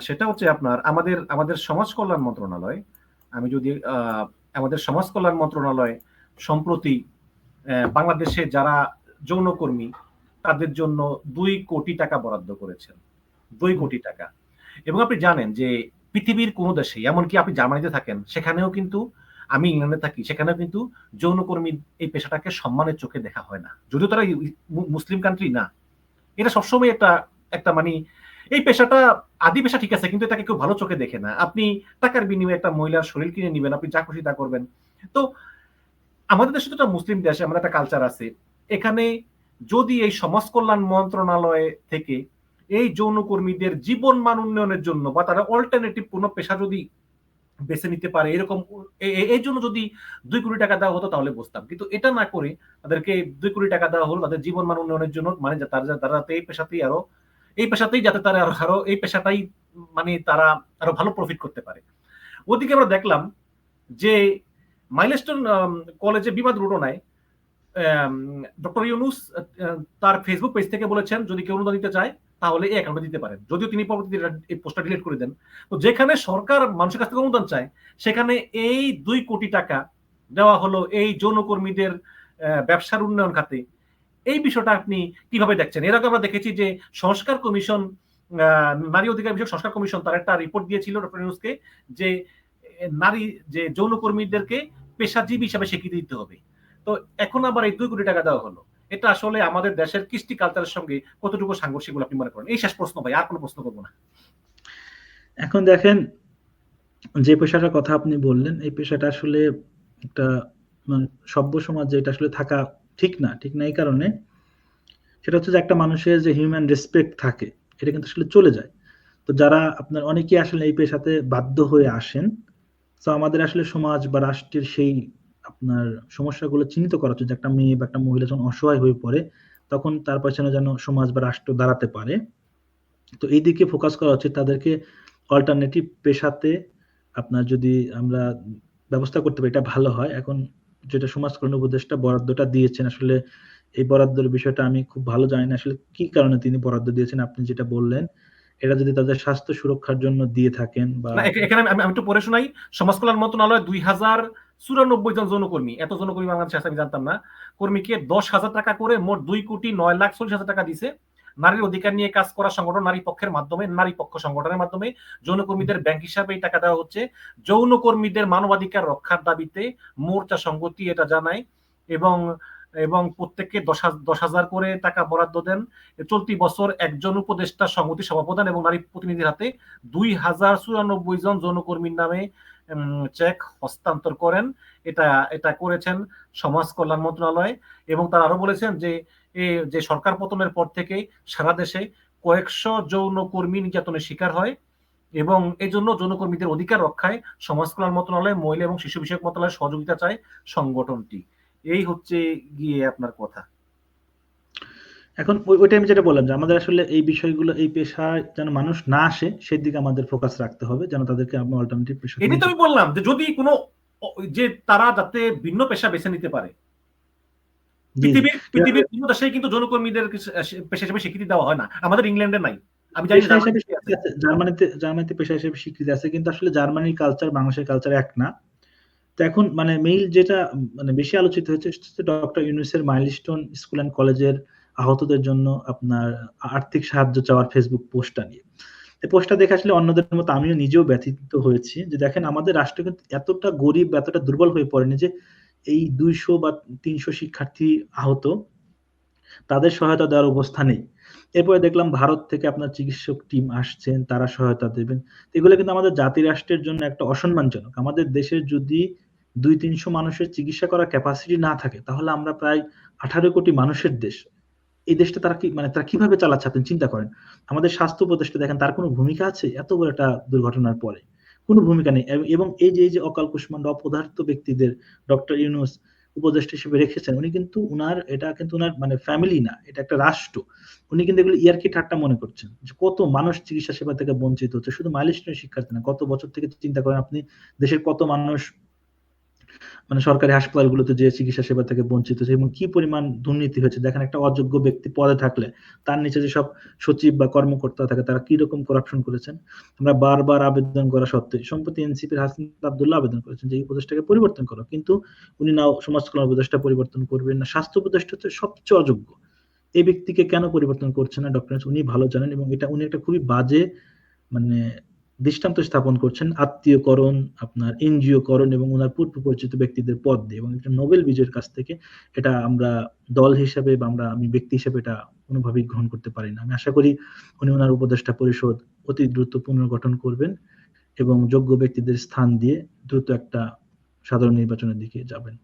সেটা হচ্ছে আপনার আমাদের আমাদের সমাজ কল্যাণ মন্ত্রণালয়। আমি যদি আমাদের সমাজ কল্যাণ মন্ত্রণালয় সম্প্রতি বাংলাদেশে যারা যৌনকর্মী, তাদের জন্য দুই কোটি টাকা বরাদ্দ করেছেন। দুই কোটি টাকা। এবং আপনি জানেন যে পৃথিবীর কোনো দেশে এমনকি আপনি জার্মানিতে থাকেন, সেখানেও কিন্তু, আমি ইংল্যান্ডে থাকি, সেখানেও কিন্তু যৌনকর্মী এই পেশাটাকে সম্মানের চোখে দেখা হয় না। যদিও তারা মুসলিম কান্ট্রি না। এটা সবসময় একটা একটা মানে এই পেশাটা, আদি পেশা ঠিক আছে, কিন্তু এটাকে কেউ ভালো চোখে দেখে না। আপনি টাকার বিনিময়ে একটা মহিলার শরীর কিনে নেবেন, আপনি যা খুশি তা করবেন। তো আমাদের দেশে তো একটা মুসলিম দেশে আমাদের একটা কালচার আছে। এখানে যদি এই সমাজ কল্যাণ মন্ত্রণালয় থেকে এই যৌনকর্মীদের জীবন মান উন্নয়নের জন্য বা তারা অল্টারনেটিভ কোনো পেশা যদি বেছে নিতে পারে, এরকম এই জন্য যদি দুই কোটি টাকা দেওয়া হতো তাহলে বুঝতাম। কিন্তু এটা না করে তাদেরকে দুই কোটি টাকা দেওয়া হলো, তাদের জীবন মান উন্নয়নের জন্য মানে তারা তারা এই পেশাতেই আরও এই পেশাতেই যাতে তারা আরও আরও, এই পেশাটাই মানে তারা আরও ভালো প্রফিট করতে পারে। ওদিকে আমরা দেখলাম যে মাইলস্টোন কলেজে বিবাদ রুডোনায় ডক্টর ইউনুস তার ফেসবুক পেজ থেকে বলেছেন, যদি কেউ অনুদান দিতে চায়, তাহলে এই অ্যাকাউন্টে দিতে পারেন। যদিও তিনি পরবর্তীতে এই পোস্টটা ডিলিট করে দেন। তো যেখানে সরকার মানুষের কাছ থেকে অনুদান চায়, সেখানে এই দুই কোটি টাকা দেওয়া হলো এই যৌনকর্মীদের ব্যবসার উন্নয়ন খাতে। এই বিষয়টা আপনি কীভাবে দেখছেন? এর আগে আমরা দেখেছি যে সংস্কার কমিশন নারী অধিকার বিষয়ক সংস্কার কমিশন তার একটা রিপোর্ট দিয়েছিল ডক্টর যে নারী, যে যৌনকর্মীদেরকে পেশাজীবী হিসাবে স্বীকৃতি দিতে হবে। তো এখন আবার এই দুই কোটি টাকা দেওয়া হলো। এটা আসলে আমাদের দেশের কৃষ্টি কালচারের সঙ্গে কতটুকু সাংঘর্ষিক বলে আপনি মনে করেন? এই শেষ প্রশ্ন ভাই, আর কোনো প্রশ্ন করব না। এখন দেখেন, যে পেশাটার কথা আপনি বললেন, এই পেশাটা আসলে একটা মানে সভ্য সমাজে এটা আসলে থাকা ঠিক না ঠিক না এই কারণে সেটা হচ্ছে যে একটা মানুষের যে হিউম্যান রেসপেক্ট থাকে, এটা কিন্তু আসলে চলে যায়। তো যারা আপনার অনেকেই আসলে এই পেশাতে বাধ্য হয়ে আসেন তো আমাদের আসলে সমাজ বা রাষ্ট্রের সেই আপনার সমস্যাগুলো চিহ্নিত করা যে একটা মেয়ে বা একটা মহিলা যখন অসহায় হয়ে পড়ে, তখন তার পেছনে যেন সমাজ বা রাষ্ট্র দাঁড়াতে পারে। তো এই দিকে ফোকাস করা হচ্ছে তাদেরকে অল্টারনেটিভ পেশাতে আপনার যদি আমরা ব্যবস্থা করতে পারি, এটা ভালো হয়। এখন যেটা সমাজ উপদেষ্টা বরাদ্দটা দিয়েছেন, আসলে এই বরাদ্দের বিষয়টা আমি খুব ভালো জানি না, আসলে কি কারণে তিনি বরাদ্দ দিয়েছেন আপনি যেটা বললেন, এটা যদি তাদের স্বাস্থ্য সুরক্ষার জন্য দিয়ে থাকেন বা এখানে আমি একটু পড়ে শোনাই সমাজ কল্যাণ মন্ত্রণালয় দুই হাজার চুরানব্বই জন যৌনকর্মী, এত যৌনকর্মী বাংলাদেশে আছে আমি জানতাম না, কর্মীকে দশ হাজার টাকা করে মোট দুই কোটি নয় লাখ চল্লিশ হাজার টাকা দিছে। নারীর অধিকার নিয়ে কাজ করা সংগঠন নারী পক্ষের মাধ্যমে নারী পক্ষ সংগঠনের মাধ্যমে যৌনকর্মীদের ব্যাংক হিসাবে টাকা দেওয়া হচ্ছে। যৌনকর্মীদের মানবাধিকার রক্ষার দাবিতে মোর্চা সংগতি এটা জানায় এবং এবং প্রত্যেককে দশ দশ হাজার করে টাকা বরাদ্দ দেন। চলতি বছর একজন উপদেষ্টা সংহতি সভাপ্রধান এবং নারী প্রতিনিধির হাতে দুই হাজার চুরানব্বই জন যৌনকর্মীর নামে চেক হস্তান্তর করেন। এটা এটা করেছেন সমাজ কল্যাণ মন্ত্রণালয় এবং তারা আরও বলেছেন যে যে সরকার পতনের পর থেকে সারা দেশে কয়েকশো যৌন কর্মী নির্যাতনের শিকার হয় এবং এই জন্য যৌনকর্মীদের অধিকার রক্ষায় সমাজ কল্যাণ মন্ত্রণালয় মহিলা এবং শিশু বিষয়ক মন্ত্রণালয়ের সহযোগিতা চায় সংগঠনটি। এই হচ্ছে গিয়ে আপনার কথা। এখন ওই টাইমে যেটা বললাম যে আমাদের আসলে এই বিষয়গুলো এই পেশায় যেন মানুষ না আসে সেই দিকে আমাদের ফোকাস রাখতে হবে যেন তাদেরকে আমরা অল্টারনেটিভ পেশা এটি তো আমি বললাম যে যদি কোনো যে তারা যাতে ভিন্ন পেশা বেছে নিতে পারে পৃথিবীর পৃথিবীর দেশে কিন্তু যৌনকর্মীদের পেশা হিসেবে স্বীকৃতি দেওয়া হয় না। আমাদের ইংল্যান্ডে নাই। আমি জানি জার্মানিতে জার্মানিতে পেশা হিসেবে স্বীকৃতি আছে কিন্তু আসলে জার্মানির কালচার বাংলাদেশের কালচার এক না। তো এখন মানে মেইল যেটা মানে বেশি আলোচিত ডক্টর ইউনুসের মাইলস্টোন স্কুল অ্যান্ড কলেজের আহতদের জন্য আপনার আর্থিক সাহায্য চাওয়ার ফেসবুক পোস্টটা নিয়ে। এই পোস্টটা দেখে আসলে অন্যদের মতো আমিও নিজেও ব্যথিত হয়েছি। যে দেখেন আমাদের রাষ্ট্র কিন্তু এতটা গরিব এতটা দুর্বল হয়ে পড়েনি যে এই দুইশো বা তিনশো শিক্ষার্থী আহত। তাদের সহায়তা দেওয়ার অবস্থা নেই। এরপরে দেখলাম ভারত থেকে আপনার চিকিৎসক টিম আসছেন, তারা সহায়তা দেবেন। এগুলো কিন্তু আমাদের জাতি রাষ্ট্রের জন্য একটা অসম্মানজনক। আমাদের দেশের যদি দুই তিনশো মানুষের চিকিৎসা করার ক্যাপাসিটি না থাকে, তাহলে আমরা প্রায় আঠারো কোটি মানুষের দেশ। এই দেশটা তারা কি মানে তারা কীভাবে চালাচ্ছে আপনি চিন্তা করেন? আমাদের স্বাস্থ্য উপদেষ্টা দেখেন, তার কোনো ভূমিকা আছে? এত বড় একটা দুর্ঘটনার পরে। কোনো ভূমিকা নেই। এবং এই যে এই যে অকাল কুষ্মাণ্ড অপদার্থ ব্যক্তিদের ডক্টর ইউনুস উপদেষ্টা হিসেবে রেখেছেন, উনি কিন্তু উনার, এটা কিন্তু উনার মানে ফ্যামিলি না, এটা একটা রাষ্ট্র। উনি কিন্তু এগুলো ইয়ারকি ঠাট্টা মনে করছেন যে কত মানুষ চিকিৎসা সেবা থেকে বঞ্চিত হচ্ছে। শুধু মাইলস্টোনের শিক্ষার্থী না কত বছর থেকে চিন্তা করেন আপনি, দেশের কত মানুষ মানে সরকারি হাসপাতালগুলোতে যে চিকিৎসা সেবা থেকে বঞ্চিত হচ্ছে এবং কি পরিমাণ দুর্নীতি হয়েছে, দেখেন একটা অযোগ্য ব্যক্তি পদে থাকলে তার নিচে যেসব সচিব বা কর্মকর্তা থাকে, তারা কি রকম করাপশন করেছেন? আমরা বারবার আবেদন করা সত্ত্বে সম্প্রতি এনসিপির হাসিন আব্দুল্লাহ আবেদন করেছেন যে এই উপদেশটাকে পরিবর্তন করো, কিন্তু উনি নাও সমাজ কল্যাণ উপদেশটা পরিবর্তন করবেন না। স্বাস্থ্য উপদেশটা হচ্ছে সবচেয়ে অযোগ্য। এই ব্যক্তিকে কেন পরিবর্তন করছে না? ডক্টর উনি ভালো জানেন এবং এটা, উনি একটা খুবই বাজে মানে দৃষ্টান্ত স্থাপন করছেন আত্মীয়করণ, আপনার এনজিও করণ এবং ওনার পূর্ব পরিচিত ব্যক্তিদের পদ দিয়ে এবং একটা নোবেল বিজয়ের কাছ থেকে এটা আমরা দল হিসেবে বা আমরা, আমি ব্যক্তি হিসেবে এটা কোনোভাবেই গ্রহণ করতে পারি না। আমি আশা করি উনি ওনার উপদেষ্টা পরিষদ অতি দ্রুত পুনর্গঠন করবেন এবং যোগ্য ব্যক্তিদের স্থান দিয়ে দ্রুত একটা সাধারণ নির্বাচনের দিকে যাবেন।